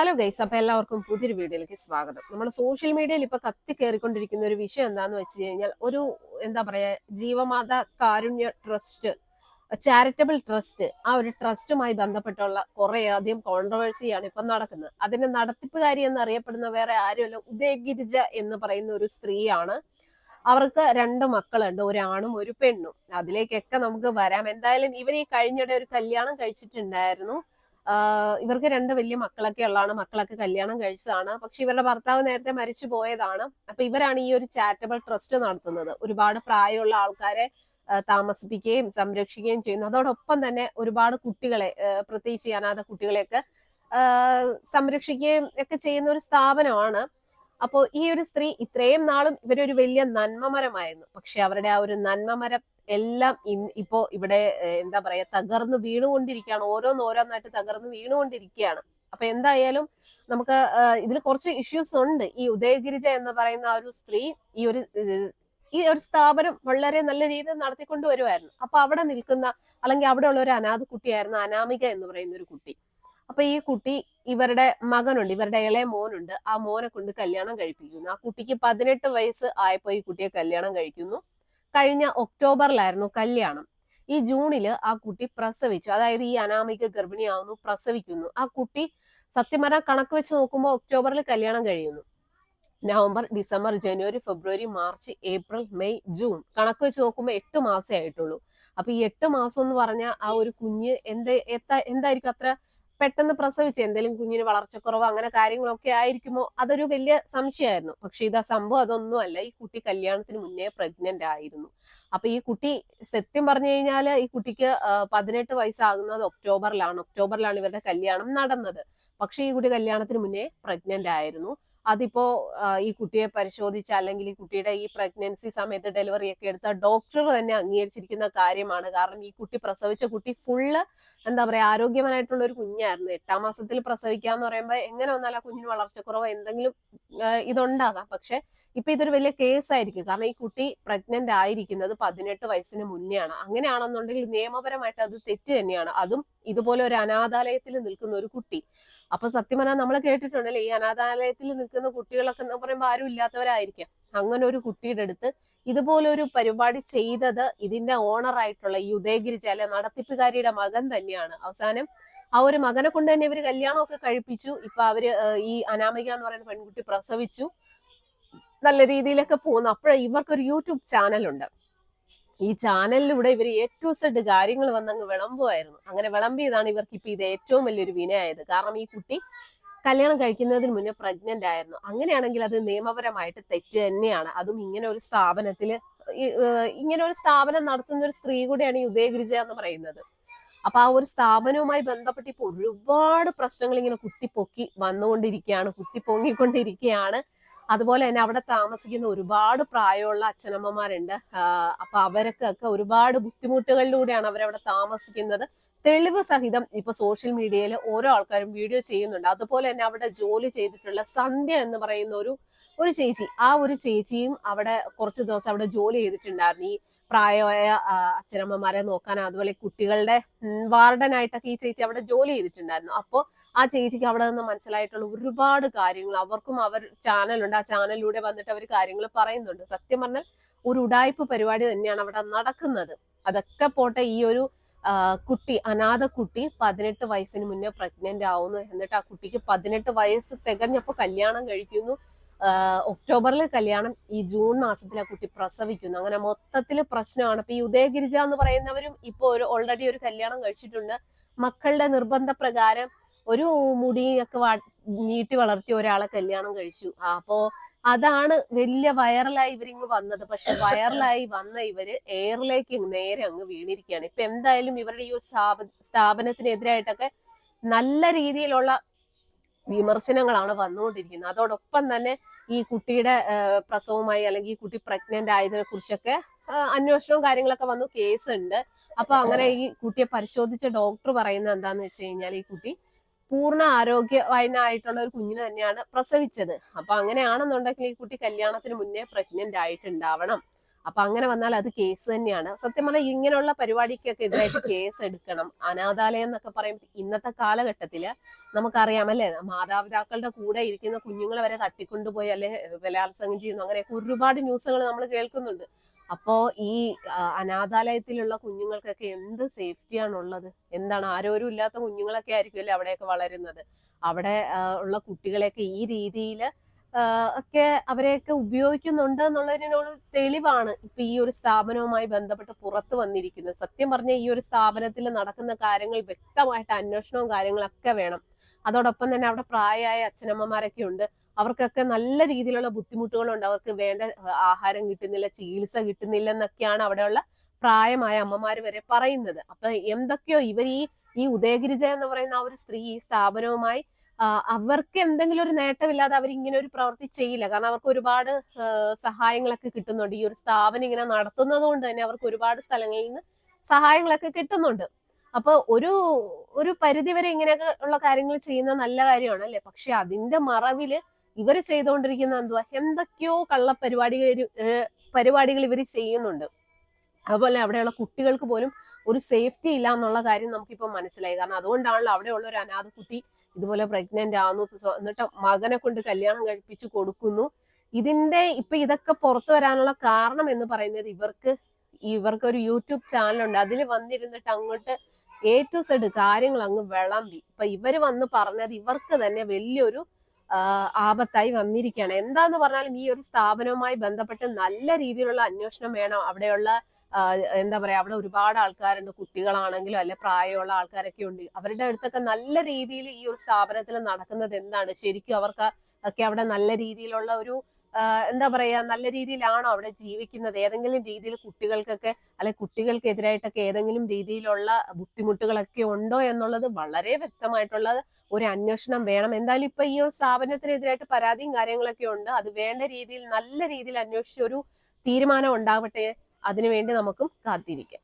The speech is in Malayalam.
ഹലോ ഗൈസ് അപ്പൊ എല്ലാവർക്കും പുതിയൊരു വീഡിയോയിലേക്ക് സ്വാഗതം. നമ്മൾ സോഷ്യൽ മീഡിയയിൽ ഇപ്പൊ കത്തി കയറിക്കൊണ്ടിരിക്കുന്ന ഒരു വിഷയം എന്താന്ന് വെച്ച് കഴിഞ്ഞാൽ ഒരു എന്താ പറയാ Jeevamatha Karunya trust charitable trust ആ ഒരു ട്രസ്റ്റുമായി ബന്ധപ്പെട്ടുള്ള കുറെ അധികം കോൺട്രവേഴ്സിയാണ് ഇപ്പൊ നടക്കുന്നത്. അതിന്റെ നടത്തിപ്പുകാരി എന്നറിയപ്പെടുന്ന വേറെ ആരുമല്ല ഉദയഗിരിജ എന്ന് പറയുന്ന ഒരു സ്ത്രീയാണ്. അവർക്ക് രണ്ട് മക്കളുണ്ട് ഒരാണും ഒരു പെണ്ണും. അതിലേക്കൊക്കെ നമുക്ക് വരാം. എന്തായാലും ഇവർ ഈ കഴിഞ്ഞിടെ ഒരു കല്യാണം കഴിച്ചിട്ടുണ്ടായിരുന്നു. ഇവർക്ക് രണ്ട് വലിയ മക്കളൊക്കെ ഉള്ളതാണ്. മക്കളൊക്കെ കല്യാണം കഴിച്ചതാണ്. പക്ഷെ ഇവരുടെ ഭർത്താവ് നേരത്തെ മരിച്ചു പോയതാണ്. അപ്പൊ ഇവരാണ് ഈ ഒരു ചാരിറ്റബിൾ ട്രസ്റ്റ് നടത്തുന്നത്. ഒരുപാട് പ്രായമുള്ള ആൾക്കാരെ താമസിപ്പിക്കുകയും സംരക്ഷിക്കുകയും ചെയ്യുന്നു. അതോടൊപ്പം തന്നെ ഒരുപാട് കുട്ടികളെ പ്രത്യേകിച്ച് അനാഥ കുട്ടികളെയൊക്കെ സംരക്ഷിക്കുകയും ഒക്കെ ചെയ്യുന്ന ഒരു സ്ഥാപനമാണ്. അപ്പോൾ ഈ ഒരു സ്ത്രീ ഇത്രയും നാളും ഇവരൊരു വലിയ നന്മമരമായിരുന്നു. പക്ഷെ അവരുടെ ആ ഒരു നന്മമരം എല്ലാം ഇപ്പോ ഇവിടെ എന്താ പറയാ തകർന്നു വീണുകൊണ്ടിരിക്കുകയാണ്. ഓരോന്നോരോന്നായിട്ട് തകർന്നു വീണുകൊണ്ടിരിക്കുകയാണ്. അപ്പൊ എന്തായാലും നമുക്ക് ഇതിൽ കുറച്ച് ഇഷ്യൂസ് ഉണ്ട്. ഈ ഉദയഗിരിജ എന്ന് പറയുന്ന ആ ഒരു സ്ത്രീ ഈ ഒരു ഈ ഒരു സ്ഥാപനം വളരെ നല്ല രീതിയിൽ നടത്തിക്കൊണ്ട് വരുമായിരുന്നു അപ്പൊ അവിടെ നിൽക്കുന്ന അല്ലെങ്കിൽ അവിടെ ഉള്ള ഒരു അനാഥ കുട്ടിയായിരുന്നു അനാമിക എന്ന് പറയുന്ന ഒരു കുട്ടി. അപ്പൊ ഈ കുട്ടി ഇവരുടെ മകനുണ്ട് ഇവരുടെ ഇളയ മോനുണ്ട്. ആ മോനെ കൊണ്ട് കല്യാണം കഴിപ്പിക്കുന്നു. ആ കുട്ടിക്ക് പതിനെട്ട് വയസ്സ് ആയപ്പോ ഈ കുട്ടിയെ കല്യാണം കഴിക്കുന്നു. കഴിഞ്ഞ ഒക്ടോബറിലായിരുന്നു കല്യാണം. ഈ ജൂണിൽ ആ കുട്ടി പ്രസവിച്ചു. അതായത് ഈ അനാമിക ഗർഭിണിയാവുന്നു പ്രസവിക്കുന്നു. ആ കുട്ടി സത്യം പറഞ്ഞാൽ കണക്ക് വെച്ച് നോക്കുമ്പോൾ ഒക്ടോബറിൽ കല്യാണം കഴിയുന്നു. നവംബർ ഡിസംബർ ജനുവരി ഫെബ്രുവരി മാർച്ച് ഏപ്രിൽ മെയ് ജൂൺ കണക്ക് വെച്ച് നോക്കുമ്പോൾ എട്ട് മാസേ ആയിട്ടുള്ളൂ. അപ്പൊ ഈ എട്ട് മാസം എന്ന് പറഞ്ഞ ആ ഒരു കുഞ്ഞ് എന്ത് എന്തായിരിക്കും അത്ര പെട്ടെന്ന് പ്രസവിച്ച് എന്തെങ്കിലും കുഞ്ഞിന് വളർച്ചക്കുറവ് അങ്ങനെ കാര്യങ്ങളൊക്കെ ആയിരിക്കുമോ അതൊരു വലിയ സംശയമായിരുന്നു. പക്ഷെ ഇതാ സംഭവം അതൊന്നും അല്ല. ഈ കുട്ടി കല്യാണത്തിന് മുന്നേ പ്രഗ്നന്റ് ആയിരുന്നു. അപ്പൊ ഈ കുട്ടി സത്യം പറഞ്ഞു കഴിഞ്ഞാൽ ഈ കുട്ടിക്ക് പതിനെട്ട് വയസ്സാകുന്നത് ഒക്ടോബറിലാണ്. ഒക്ടോബറിലാണ് ഇവരുടെ കല്യാണം നടന്നത്. പക്ഷെ ഈ കുട്ടി കല്യാണത്തിന് മുന്നേ പ്രഗ്നന്റ് ആയിരുന്നു. അതിപ്പോ ഈ കുട്ടിയെ പരിശോധിച്ച അല്ലെങ്കിൽ ഈ കുട്ടിയുടെ ഈ പ്രഗ്നൻസി സമയത്ത് ഡെലിവറി ഒക്കെ എടുത്ത ഡോക്ടർ തന്നെ അംഗീകരിച്ചിരിക്കുന്ന കാര്യമാണ്. കാരണം ഈ കുട്ടി പ്രസവിച്ച കുട്ടി ഫുള്ള് എന്താ പറയാ ആരോഗ്യവാനായിട്ടുള്ള ഒരു കുഞ്ഞായിരുന്നു. എട്ടാം മാസത്തിൽ പ്രസവിക്കാന്ന് പറയുമ്പോൾ എങ്ങനെ വന്നാൽ ആ കുഞ്ഞിന് വളർച്ചക്കുറവ് എന്തെങ്കിലും ഇതുണ്ടാകാം. പക്ഷെ ഇപ്പൊ ഇതൊരു വലിയ കേസ് ആയിരിക്കും കാരണം ഈ കുട്ടി പ്രഗ്നന്റ് ആയിരിക്കുന്നത് പതിനെട്ട് വയസ്സിന് മുന്നെയാണ്. അങ്ങനെയാണെന്നുണ്ടെങ്കിൽ നിയമപരമായിട്ട് അത് തെറ്റ് തന്നെയാണ്. അതും ഇതുപോലെ ഒരു അനാഥാലയത്തിൽ നിൽക്കുന്ന ഒരു കുട്ടി. അപ്പൊ സത്യം പറഞ്ഞാൽ നമ്മൾ കേട്ടിട്ടുണ്ടല്ലേ ഈ അനാഥാലയത്തിൽ നിൽക്കുന്ന കുട്ടികളൊക്കെ എന്ന് പറയുമ്പോൾ ആരും ഇല്ലാത്തവരായിരിക്കാം. അങ്ങനെ ഒരു കുട്ടിയുടെ അടുത്ത് ഇതുപോലെ ഒരു പരിപാടി ചെയ്തത് ഇതിന്റെ ഓണർ ആയിട്ടുള്ള ഈ ഉദയഗിരിജ അല്ലെ നടത്തിപ്പുകാരിയുടെ മകൻ തന്നെയാണ്. അവസാനം ആ ഒരു മകനെ കൊണ്ട് തന്നെ ഇവർ കല്യാണമൊക്കെ കഴിപ്പിച്ചു. ഇപ്പൊ അവർ ഈ അനാമിക എന്ന് പറയുന്ന പെൺകുട്ടി പ്രസവിച്ചു. നല്ല രീതിയിലൊക്കെ പോകുന്നു. അപ്പോഴേ ഇവർക്കൊരു യൂട്യൂബ് ചാനലുണ്ട്. ഈ ചാനലിലൂടെ ഇവർ എ ടു സെഡ് കാര്യങ്ങൾ വന്നങ്ങ് വിളമ്പുമായിരുന്നു അങ്ങനെ വിളമ്പിയതാണ് ഇവർക്ക് ഇപ്പൊ ഇത് ഏറ്റവും വലിയൊരു വിനയായത്. കാരണം ഈ കുട്ടി കല്യാണം കഴിക്കുന്നതിന് മുന്നേ പ്രഗ്നന്റ് ആയിരുന്നു. അങ്ങനെയാണെങ്കിൽ അത് നിയമപരമായിട്ട് തെറ്റ് തന്നെയാണ്. അതും ഇങ്ങനെ ഒരു സ്ഥാപനത്തിൽ ഇങ്ങനെ ഒരു സ്ഥാപനം നടത്തുന്ന ഒരു സ്ത്രീ കൂടെയാണ് ഈ ഉദയഗിരിജ എന്ന് പറയുന്നത്. അപ്പൊ ആ ഒരു സ്ഥാപനവുമായി ബന്ധപ്പെട്ട് ഇപ്പൊ ഒരുപാട് പ്രശ്നങ്ങൾ ഇങ്ങനെ കുത്തിപ്പൊക്കി വന്നുകൊണ്ടിരിക്കുകയാണ് കുത്തിപ്പൊങ്ങിക്കൊണ്ടിരിക്കുകയാണ്. അതുപോലെ തന്നെ അവിടെ താമസിക്കുന്ന ഒരുപാട് പ്രായമുള്ള അച്ഛനമ്മമാരുണ്ട്. അപ്പൊ അവരൊക്കെ ഒരുപാട് ബുദ്ധിമുട്ടുകളിലൂടെയാണ് അവരവിടെ താമസിക്കുന്നത്. തെളിവ് സഹിതം ഇപ്പൊ സോഷ്യൽ മീഡിയയിൽ ഓരോ ആൾക്കാരും വീഡിയോ ചെയ്യുന്നുണ്ട്. അതുപോലെ തന്നെ അവിടെ ജോലി ചെയ്തിട്ടുള്ള സന്ധ്യ എന്ന് പറയുന്ന ഒരു ഒരു ചേച്ചി. ആ ഒരു ചേച്ചിയും അവിടെ കുറച്ച് ദിവസം അവിടെ ജോലി ചെയ്തിട്ടുണ്ടായിരുന്നു. ഈ പ്രായമായ അച്ഛനമ്മമാരെ നോക്കാൻ അതുപോലെ കുട്ടികളുടെ വാർഡനായിട്ടൊക്കെ ഈ ചേച്ചി അവിടെ ജോലി ചെയ്തിട്ടുണ്ടായിരുന്നു. അപ്പോൾ ആ ചേച്ചിക്ക് അവിടെ നിന്ന് മനസ്സിലായിട്ടുള്ള ഒരുപാട് കാര്യങ്ങൾ അവർക്കും അവർ ചാനലുണ്ട്. ആ ചാനലിലൂടെ വന്നിട്ട് അവർ കാര്യങ്ങൾ പറയുന്നുണ്ട്. സത്യം പറഞ്ഞാൽ ഒരു ഉടായ്പ പരിപാടി തന്നെയാണ് അവിടെ നടക്കുന്നത്. അതൊക്കെ പോട്ടെ ഈ ഒരു കുട്ടി അനാഥ കുട്ടി പതിനെട്ട് വയസ്സിന് മുന്നേ പ്രഗ്നന്റ് ആവുന്നു. എന്നിട്ട് ആ കുട്ടിക്ക് പതിനെട്ട് വയസ്സ് തികഞ്ഞപ്പോ കല്യാണം കഴിക്കുന്നു. ഒക്ടോബറിൽ കല്യാണം ഈ ജൂൺ മാസത്തിൽ ആ കുട്ടി പ്രസവിക്കുന്നു. അങ്ങനെ മൊത്തത്തിൽ പ്രശ്നമാണ്. ഇപ്പൊ ഈ ഉദയഗിരിജ എന്ന് പറയുന്നവരും ഇപ്പൊ ഒരു ഓൾറെഡി ഒരു കല്യാണം കഴിച്ചിട്ടുണ്ട്. മക്കളുടെ നിർബന്ധ പ്രകാരം ഒരു മുടിയൊക്കെ നീട്ടി വളർത്തിയ ഒരാളെ കല്യാണം കഴിച്ചു. അപ്പോ അതാണ് വലിയ വൈറലായി ഇവരിങ്ങ് വന്നത്. പക്ഷെ വൈറലായി വന്ന ഇവർ എയറിലേക്ക് നേരെ അങ്ങ് വീണിരിക്കുകയാണ്. ഇപ്പൊ എന്തായാലും ഇവരുടെ ഈ ഒരു സ്ഥാപ സ്ഥാപനത്തിനെതിരായിട്ടൊക്കെ നല്ല രീതിയിലുള്ള വിമർശനങ്ങളാണ് വന്നുകൊണ്ടിരിക്കുന്നത്. അതോടൊപ്പം തന്നെ ഈ കുട്ടിയുടെ പ്രസവമായി അല്ലെങ്കിൽ ഈ കുട്ടി പ്രഗ്നന്റ് ആയതിനെ കുറിച്ചൊക്കെ അന്വേഷണവും കാര്യങ്ങളൊക്കെ വന്നു കേസുണ്ട്. അപ്പൊ അങ്ങനെ ഈ കുട്ടിയെ പരിശോധിച്ച ഡോക്ടർ പറയുന്നത് എന്താന്ന് വെച്ച് കഴിഞ്ഞാൽ ഈ കുട്ടി പൂർണ ആരോഗ്യവാനായിട്ടുള്ള ഒരു കുഞ്ഞിനെ തന്നെയാണ് പ്രസവിച്ചത്. അപ്പൊ അങ്ങനെയാണെന്നുണ്ടെങ്കിൽ ഈ കുട്ടി കല്യാണത്തിന് മുന്നേ പ്രഗ്നന്റ് ആയിട്ടുണ്ടാവണം. അപ്പൊ അങ്ങനെ വന്നാൽ അത് കേസ് തന്നെയാണ്. സത്യം പറഞ്ഞാൽ ഇങ്ങനെയുള്ള പരിപാടിക്കൊക്കെ എതിരായിട്ട് കേസ് എടുക്കണം. അനാഥാലയം എന്നൊക്കെ പറയുമ്പോൾ ഇന്നത്തെ കാലഘട്ടത്തിൽ നമുക്കറിയാം അല്ലെ? മാതാപിതാക്കളുടെ കൂടെ ഇരിക്കുന്ന കുഞ്ഞുങ്ങളെ വരെ തട്ടിക്കൊണ്ടുപോയി അല്ലെ? ബലാത്സംഗം ചെയ്യുന്നു. അങ്ങനെയൊക്കെ ഒരുപാട് ന്യൂസുകൾ നമ്മൾ കേൾക്കുന്നുണ്ട്. അപ്പോ ഈ അനാഥാലയത്തിലുള്ള കുഞ്ഞുങ്ങൾക്കൊക്കെ എന്ത് സേഫ്റ്റിയാണ് ഉള്ളത് എന്താണ് ആരോരും ഇല്ലാത്ത കുഞ്ഞുങ്ങളൊക്കെ ആയിരിക്കും അല്ലേ അവിടെയൊക്കെ വളരുന്നത്? അവിടെ ഉള്ള കുട്ടികളെയൊക്കെ ഈ രീതിയിൽ ഒക്കെ അവരെയൊക്കെ ഉപയോഗിക്കുന്നുണ്ട് എന്നുള്ളതിനോട് തെളിവാണ് ഇപ്പൊ ഈ ഒരു സ്ഥാപനവുമായി ബന്ധപ്പെട്ട് പുറത്തു വന്നിരിക്കുന്നത്. സത്യം പറഞ്ഞ ഈ ഒരു സ്ഥാപനത്തിൽ നടക്കുന്ന കാര്യങ്ങൾ വ്യക്തമായിട്ട് അന്വേഷണവും കാര്യങ്ങളൊക്കെ വേണം. അതോടൊപ്പം തന്നെ അവിടെ പ്രായമായ അച്ഛനമ്മമാരൊക്കെ ഉണ്ട്. അവർക്കൊക്കെ നല്ല രീതിയിലുള്ള ബുദ്ധിമുട്ടുകളുണ്ട്. അവർക്ക് വേണ്ട ആഹാരം കിട്ടുന്നില്ല ചികിത്സ കിട്ടുന്നില്ല എന്നൊക്കെയാണ് അവിടെയുള്ള പ്രായമായ അമ്മമാർ വരെ പറയുന്നത്. അപ്പൊ എന്തൊക്കെയോ ഇവർ ഈ ഈ ഉദയഗിരിജ എന്ന് പറയുന്ന ആ ഒരു സ്ത്രീ ഈ സ്ഥാപനവുമായി അവർക്ക് എന്തെങ്കിലും ഒരു നേട്ടമില്ലാതെ അവർ ഇങ്ങനെ ഒരു പ്രവൃത്തി ചെയ്യില്ല. കാരണം അവർക്ക് ഒരുപാട് സഹായങ്ങളൊക്കെ കിട്ടുന്നുണ്ട്. ഈ ഒരു സ്ഥാപനം ഇങ്ങനെ നടത്തുന്നത് കൊണ്ട് തന്നെ അവർക്ക് ഒരുപാട് സ്ഥലങ്ങളിൽ നിന്ന് സഹായങ്ങളൊക്കെ കിട്ടുന്നുണ്ട്. അപ്പൊ ഒരു ഒരു പരിധി വരെ ഇങ്ങനെയൊക്കെ ഉള്ള കാര്യങ്ങൾ ചെയ്യുന്ന നല്ല കാര്യമാണ് അല്ലെ? പക്ഷെ അതിന്റെ മറവിൽ ഇവർ ചെയ്തുകൊണ്ടിരിക്കുന്ന എന്തുവാ? എന്തൊക്കെയോ കള്ള പരിപാടികൾ പരിപാടികൾ ഇവർ ചെയ്യുന്നുണ്ട്. അതുപോലെ അവിടെയുള്ള കുട്ടികൾക്ക് പോലും ഒരു സേഫ്റ്റി ഇല്ല എന്നുള്ള കാര്യം നമുക്കിപ്പോൾ മനസ്സിലായി. കാരണം അതുകൊണ്ടാണല്ലോ അവിടെയുള്ള ഒരു അനാഥ കുട്ടി ഇതുപോലെ പ്രഗ്നന്റ് ആവുന്നു. എന്നിട്ട് മകനെ കൊണ്ട് കല്യാണം കഴിപ്പിച്ചു കൊടുക്കുന്നു. ഇതിന്റെ ഇപ്പൊ ഇതൊക്കെ പുറത്തു വരാനുള്ള കാരണം എന്ന് പറയുന്നത് ഇവർക്ക് ഇവർക്ക് ഒരു യൂട്യൂബ് ചാനലുണ്ട്. അതിൽ വന്നിരുന്നിട്ട് അങ്ങോട്ട് ടു സെഡ് കാര്യങ്ങൾ അങ്ങ് വിളമ്പി. ഇപ്പൊ ഇവർ വന്ന് പറഞ്ഞത് ഇവർക്ക് തന്നെ വലിയൊരു ആപത്തായി വന്നിരിക്കുകയാണ്. എന്താന്ന് പറഞ്ഞാലും ഈ ഒരു സ്ഥാപനവുമായി ബന്ധപ്പെട്ട് നല്ല രീതിയിലുള്ള അന്വേഷണം വേണം. അവിടെയുള്ള എന്താ പറയാ അവിടെ ഒരുപാട് ആൾക്കാരുണ്ട്. കുട്ടികളാണെങ്കിലും അല്ലെ പ്രായമുള്ള ആൾക്കാരൊക്കെ ഉണ്ട്. അവരുടെ അടുത്തൊക്കെ നല്ല രീതിയിൽ ഈ ഒരു സ്ഥാപനത്തിൽ നടക്കുന്നത് എന്താണ്? ശരിക്കും അവർക്ക് ഒക്കെ അവിടെ നല്ല രീതിയിലുള്ള ഒരു എന്താ പറയാ നല്ല രീതിയിലാണോ അവിടെ ജീവിക്കുന്നത്? ഏതെങ്കിലും രീതിയിൽ കുട്ടികൾക്കൊക്കെ അല്ലെ കുട്ടികൾക്കെതിരായിട്ടൊക്കെ ഏതെങ്കിലും രീതിയിലുള്ള ബുദ്ധിമുട്ടുകളൊക്കെ ഉണ്ടോ എന്നുള്ളത് വളരെ വ്യക്തമായിട്ടുള്ള ഒരു അന്വേഷണം വേണം. എന്തായാലും ഇപ്പൊ ഈ ഒരു സ്ഥാപനത്തിനെതിരായിട്ട് പരാതിയും കാര്യങ്ങളൊക്കെ ഉണ്ട്. അത് വേണ്ട രീതിയിൽ നല്ല രീതിയിൽ അന്വേഷിച്ച ഒരു തീരുമാനം ഉണ്ടാവട്ടെ. അതിനുവേണ്ടി നമുക്കും കാത്തിരിക്കാം.